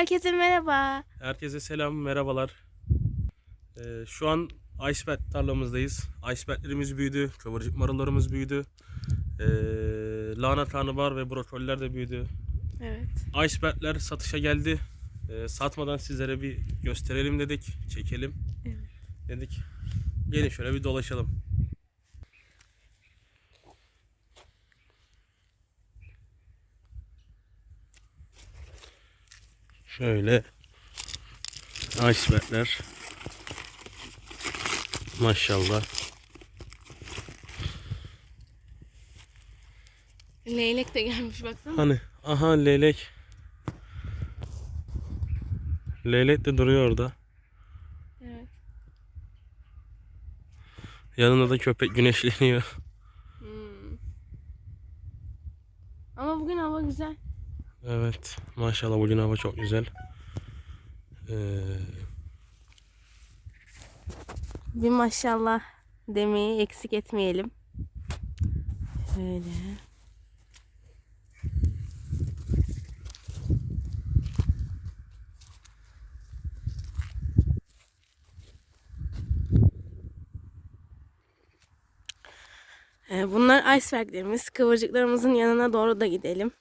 Herkese merhaba. Herkese selam, merhabalar. Ee, şu an iceberg tarlamızdayız. Iceberglerimiz büyüdü, kıvırcık marullarımız büyüdü. Ee, lahana karnabahar ve brokoliler de büyüdü. Evet. Icebergler satışa geldi. Ee, satmadan sizlere bir gösterelim dedik, çekelim Evet. dedik. Gelin şöyle bir dolaşalım. Şöyle icebergler. Maşallah. Leylek de gelmiş baksana. Hani aha leylek. Leylek de duruyor orada. Evet. Yanında da köpek güneşleniyor. Hmm. Ama bugün hava güzel. Evet. Maşallah bugün hava çok güzel. Ee, Bir maşallah demeyi eksik etmeyelim. Şöyle. Ee, Bunlar iceberglerimiz. Kıvırcıklarımızın yanına doğru da gidelim.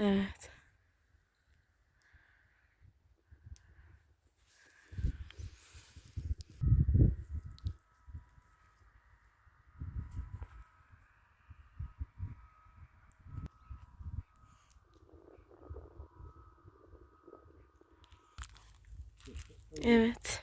Evet. Evet.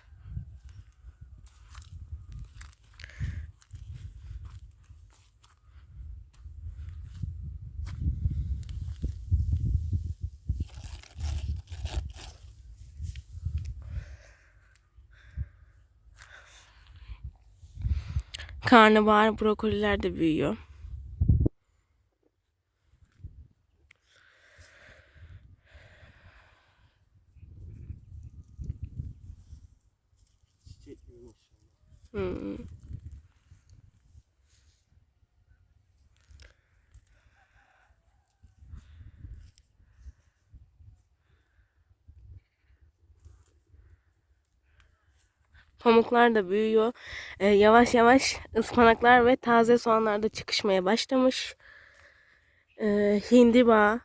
Karnabahar, brokoliler de büyüyor. Hmm. Pamuklar da büyüyor. Ee, yavaş yavaş ıspanaklar ve taze soğanlar da çıkışmaya başlamış. Ee, hindiba,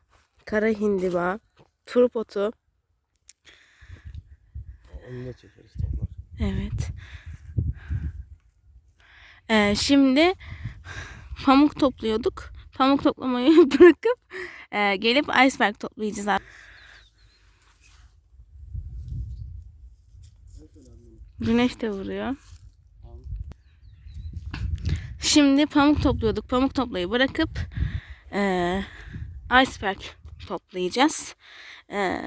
kara hindiba, turp otu. onu da çekeriz toplar. Evet. Ee, şimdi pamuk topluyorduk. Pamuk toplamayı bırakıp e, gelip iceberg toplayacağız. Güneş de vuruyor. Şimdi pamuk topluyorduk. Pamuk toplayı bırakıp e, iceberg toplayacağız. E,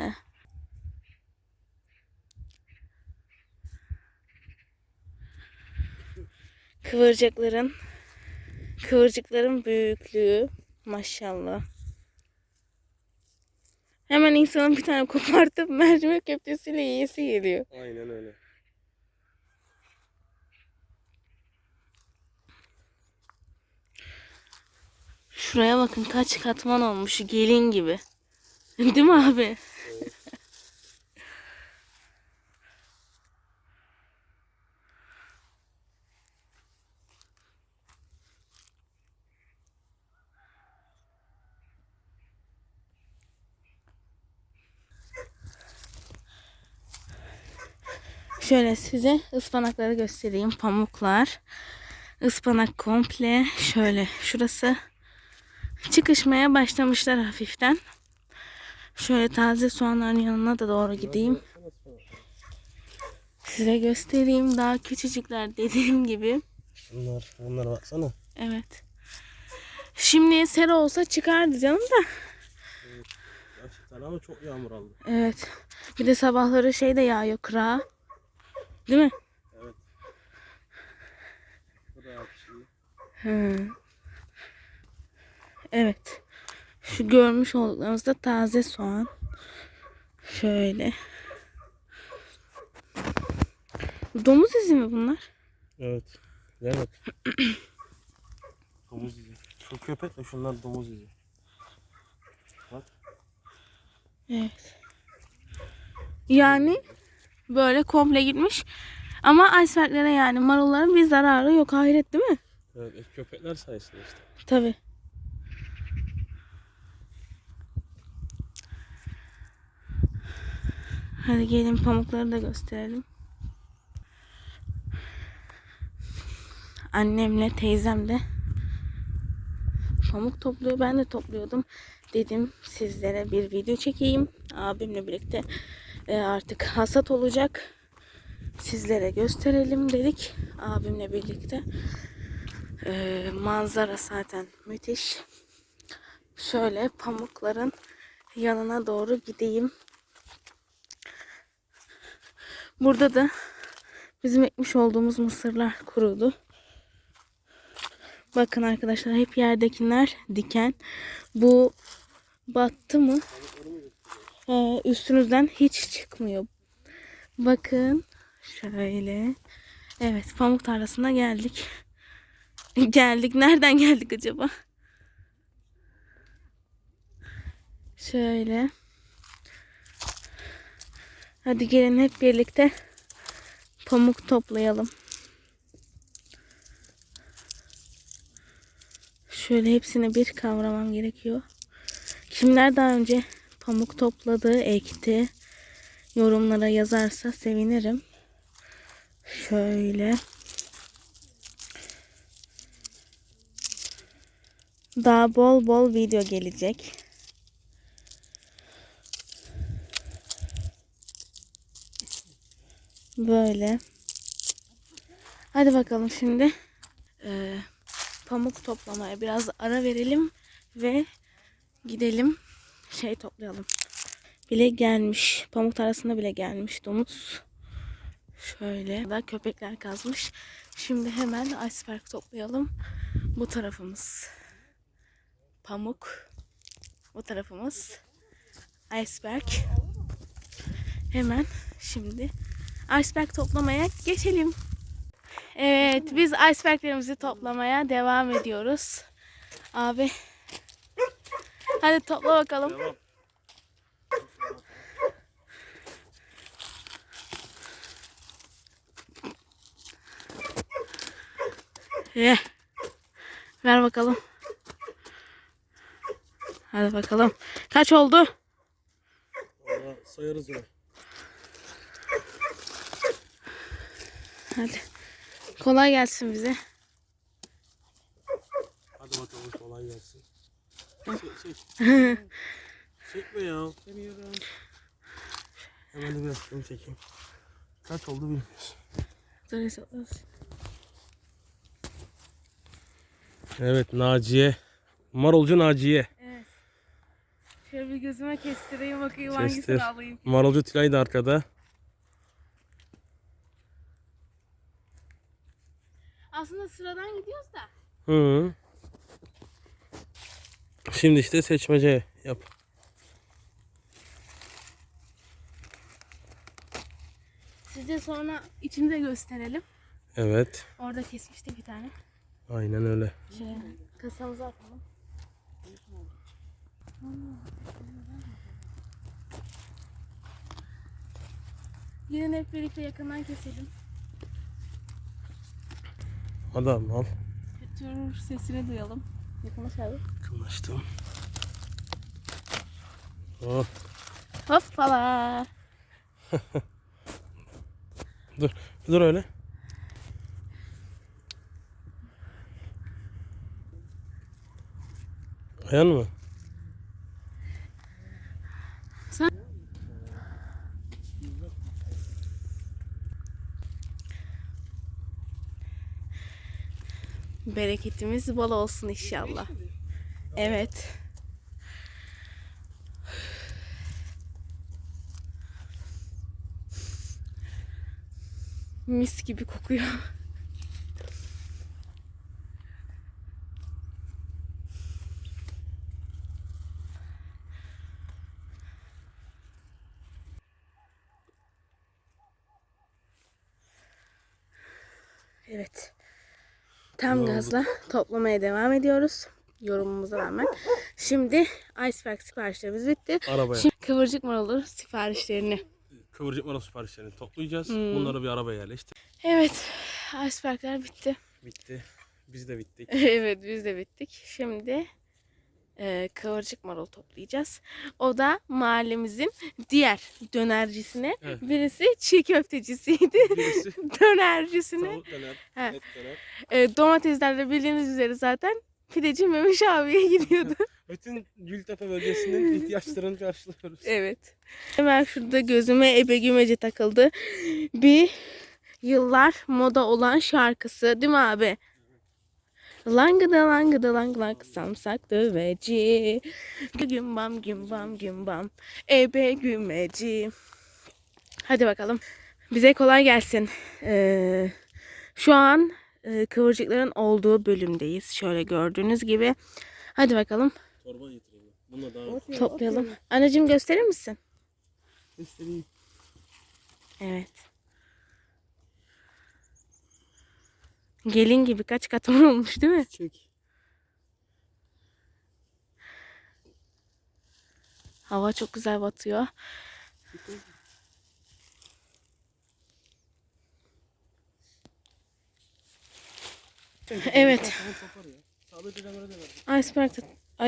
kıvırcıkların kıvırcıkların büyüklüğü maşallah. Hemen insanın bir tane kopartıp mercimek köftesiyle yiyesi geliyor. Aynen öyle. Şuraya bakın kaç katman olmuş gelin gibi. Değil mi abi? Şöyle size ıspanakları göstereyim. Pamuklar. Ispanak komple. Şöyle şurası çıkışmaya başlamışlar hafiften. Şöyle taze soğanların yanına da doğru gideyim. Size göstereyim. Daha küçücükler dediğim gibi. Şunlar, bunlara baksana. Evet. Şimdi sera olsa çıkardı canım da. Gerçekten ama çok yağmur aldı. Evet. Bir de sabahları şey de yağıyor kıra. Değil mi? Evet. Bu da şey. Hı. Evet. Şu görmüş olduklarınız da taze soğan. Şöyle. Domuz izi mi bunlar? Evet. Evet. domuz izi. Şu köpek de şunlar domuz izi. Bak. Evet. Yani böyle komple gitmiş. Ama iceberglere yani marulların bir zararı yok. Hayret değil mi? Evet, köpekler sayesinde işte. Tabii. Hadi gelin pamukları da gösterelim. Annemle teyzem de pamuk topluyor. Ben de topluyordum. Dedim sizlere bir video çekeyim. Abimle birlikte e, artık hasat olacak. Sizlere gösterelim dedik. Abimle birlikte. Ee, manzara zaten müthiş. Şöyle pamukların yanına doğru gideyim. Burada da bizim ekmiş olduğumuz mısırlar kurudu. Bakın arkadaşlar hep yerdekiler diken. Bu battı mı? Ee, üstünüzden hiç çıkmıyor. Bakın şöyle. Evet pamuk tarlasına geldik. Geldik. Nereden geldik acaba? Şöyle. Hadi gelin hep birlikte pamuk toplayalım. Şöyle hepsini bir kavramam gerekiyor. Kimler daha önce pamuk topladı, ekti yorumlara yazarsa sevinirim. Şöyle. Daha bol bol video gelecek. Böyle. Hadi bakalım şimdi. Ee, pamuk toplamaya biraz ara verelim ve gidelim şey toplayalım. Bile gelmiş. Pamuk arasında bile gelmiş domuz. Şöyle da köpekler kazmış. Şimdi hemen iceberg toplayalım. Bu tarafımız pamuk. Bu tarafımız iceberg. Hemen şimdi iceberg toplamaya geçelim. Evet biz iceberglerimizi toplamaya devam ediyoruz. Abi hadi topla bakalım. Devam. Ye. Ver bakalım. Hadi bakalım. Kaç oldu? Valla sayarız onu. Hadi. Kolay gelsin bize. Hadi bakalım kolay gelsin. Çek çek. Çekme ya. Hemen de biraz şunu çekeyim. Kaç oldu bilmiyoruz. Dur hesaplarız. Evet Naciye. Marolcu Naciye. Evet. Şöyle bir gözüme kestireyim bakayım Kestir. hangisini alayım. Marolcu Tülay da arkada. Aslında sıradan gidiyoruz da. Hı. Şimdi işte seçmece yap. Size sonra içini de gösterelim. Evet. Orada kesmiştik bir tane. Aynen öyle. Şöyle kasamıza atalım. Gelin hep birlikte yakından keselim. Adam al. Tür sesini duyalım. Yakınlaş abi. Kılaştım. Oh. Hoppala. Dur. Dur öyle. Ayağın mı? Sen... Bereketimiz bol olsun inşallah. Evet. Mis gibi kokuyor. Evet. Tam gazla toplamaya devam ediyoruz. Yorumumuza rağmen. Şimdi iceberg siparişlerimiz bitti. Arabaya. Şimdi kıvırcık marulur siparişlerini. Kıvırcık marul siparişlerini toplayacağız. Hmm. Bunları bir arabaya yerleştir. Evet. Icebergler bitti. Bitti. Biz de bittik. evet biz de bittik. Şimdi e, kıvırcık marul toplayacağız. O da mahallemizin diğer dönercisine. Evet. Birisi çiğ köftecisiydi. Birisi Dönercisine. tavuk döner, Ha. et döner. E, domatesler de bildiğiniz üzere zaten pideci Memiş abiye gidiyordu. Bütün Gültepe bölgesinin ihtiyaçlarını karşılıyoruz. evet. Hemen şurada gözüme ebe gümeci takıldı. Bir yıllar moda olan şarkısı değil mi abi? Langıda langıda lang lang samsak döveci. Gümbam gümbam gümbam. Ebe gümeci. Hadi bakalım. Bize kolay gelsin. Ee, şu an e, kıvırcıkların olduğu bölümdeyiz. Şöyle gördüğünüz gibi. Hadi bakalım Torba getireyim. Bununla daha toplayalım. Anneciğim gösterir misin? göstereyim. Evet. Gelin gibi kaç katman olmuş değil mi? Çek. Hava çok güzel batıyor. Evet. Iceberg,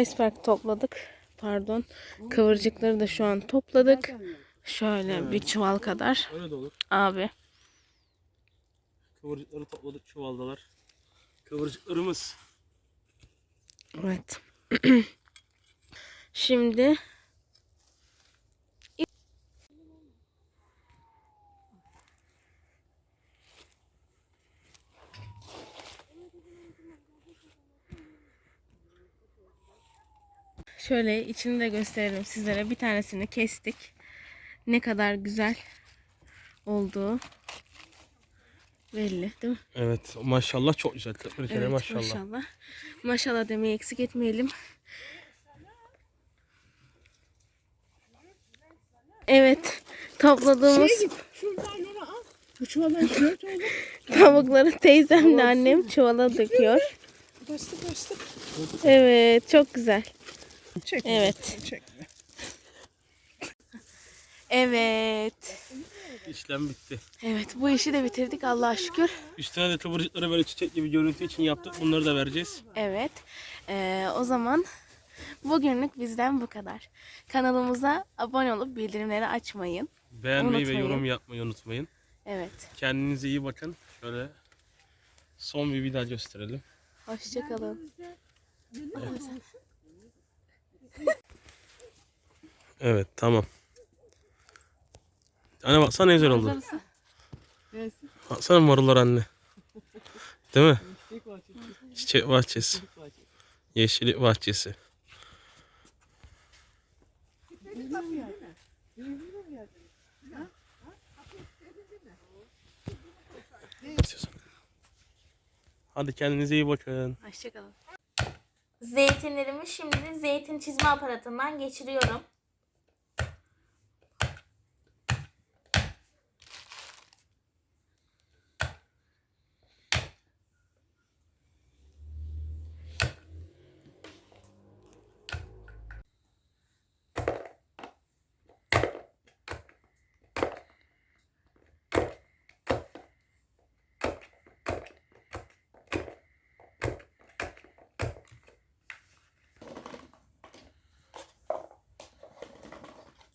iceberg topladık. Pardon. Kıvırcıkları da şu an topladık. Şöyle bir çuval kadar. Öyle de olur. Abi. Kıvırcıkları topladık çuvaldalar. Kıvırcıklarımız. Evet. Şimdi Şöyle içini de gösterelim sizlere. Bir tanesini kestik. Ne kadar güzel olduğu belli değil mi? Evet maşallah çok güzel. Bir kere Evet, maşallah. maşallah. Maşallah demeyi eksik etmeyelim. Evet. Topladığımız Şuradan al. Bu tavukları teyzemle annem çuvala döküyor. Bastık bastık. Evet. Çok güzel. Evet. Evet. İşlem bitti. Evet. Bu işi de bitirdik Allah'a şükür. Üstüne de kıvırcıkları böyle çiçek gibi görüntü için yaptık. Bunları da vereceğiz. Evet. Ee, o zaman bugünlük bizden bu kadar. Kanalımıza abone olup bildirimleri açmayın. Beğenmeyi ve Unutmayın. yorum yapmayı unutmayın. Evet. Kendinize iyi bakın. Şöyle son bir video gösterelim. Hoşçakalın. Evet tamam. Anne baksana ne güzel oldu. Baksana marullar anne. Değil mi? Çiçek bahçesi. Yeşillik bahçesi. Hadi kendinize iyi bakın. Hoşçakalın. Zeytinlerimi şimdi zeytin çizme aparatından geçiriyorum.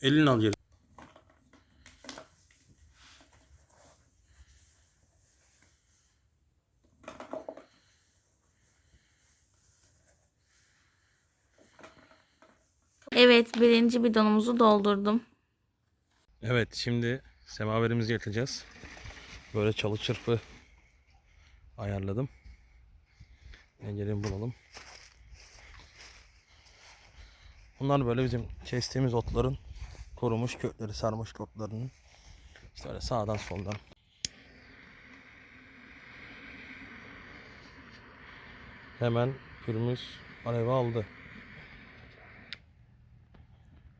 Elini al geri. Evet birinci bidonumuzu doldurdum. Evet şimdi semaverimizi yakacağız. Böyle çalı çırpı ayarladım. Gelin bulalım. Bunlar böyle bizim kestiğimiz otların korumuş kökleri, sarmış otlarının. İşte sağdan soldan. Hemen pürümüz alevi aldı.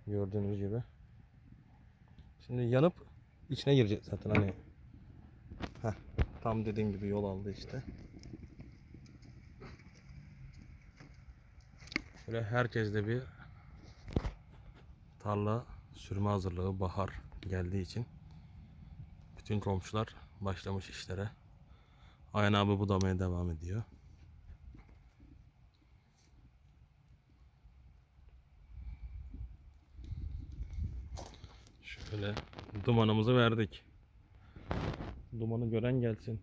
Gördüğünüz gibi. Şimdi yanıp içine girecek zaten hani. Heh, tam dediğim gibi yol aldı işte. Böyle herkeste bir tarla sürme hazırlığı bahar geldiği için bütün komşular başlamış işlere. Ayhan abi budamaya devam ediyor. Şöyle dumanımızı verdik. Dumanı gören gelsin.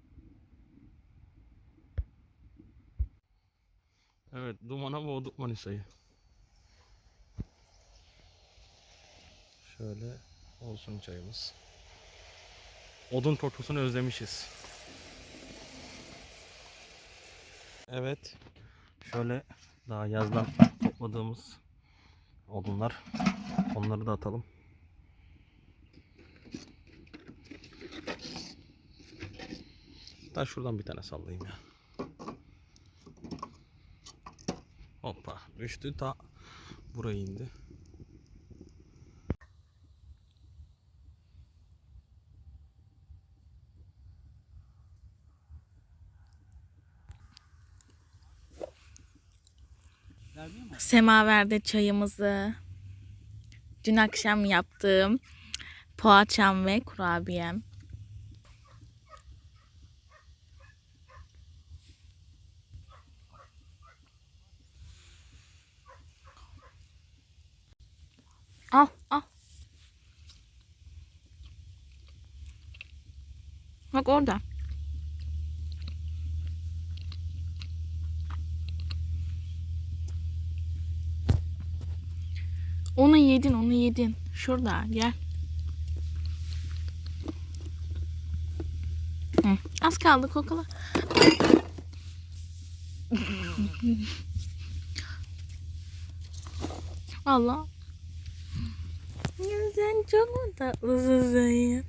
Evet, dumana boğduk Manisa'yı. Şöyle olsun çayımız. Odun kokusunu özlemişiz. Evet. Şöyle daha yazdan topladığımız odunlar. Onları da atalım. Da şuradan bir tane sallayayım ya. Hoppa düştü ta buraya indi. Semaverde çayımızı, dün akşam yaptığım poğaçam ve kurabiyem. Al, al. Bak orada. Onu yedin, onu yedin. Şurada, gel. Hı, az kaldı kokala. Allah. Ya sen çok mu tatlısın sen ya?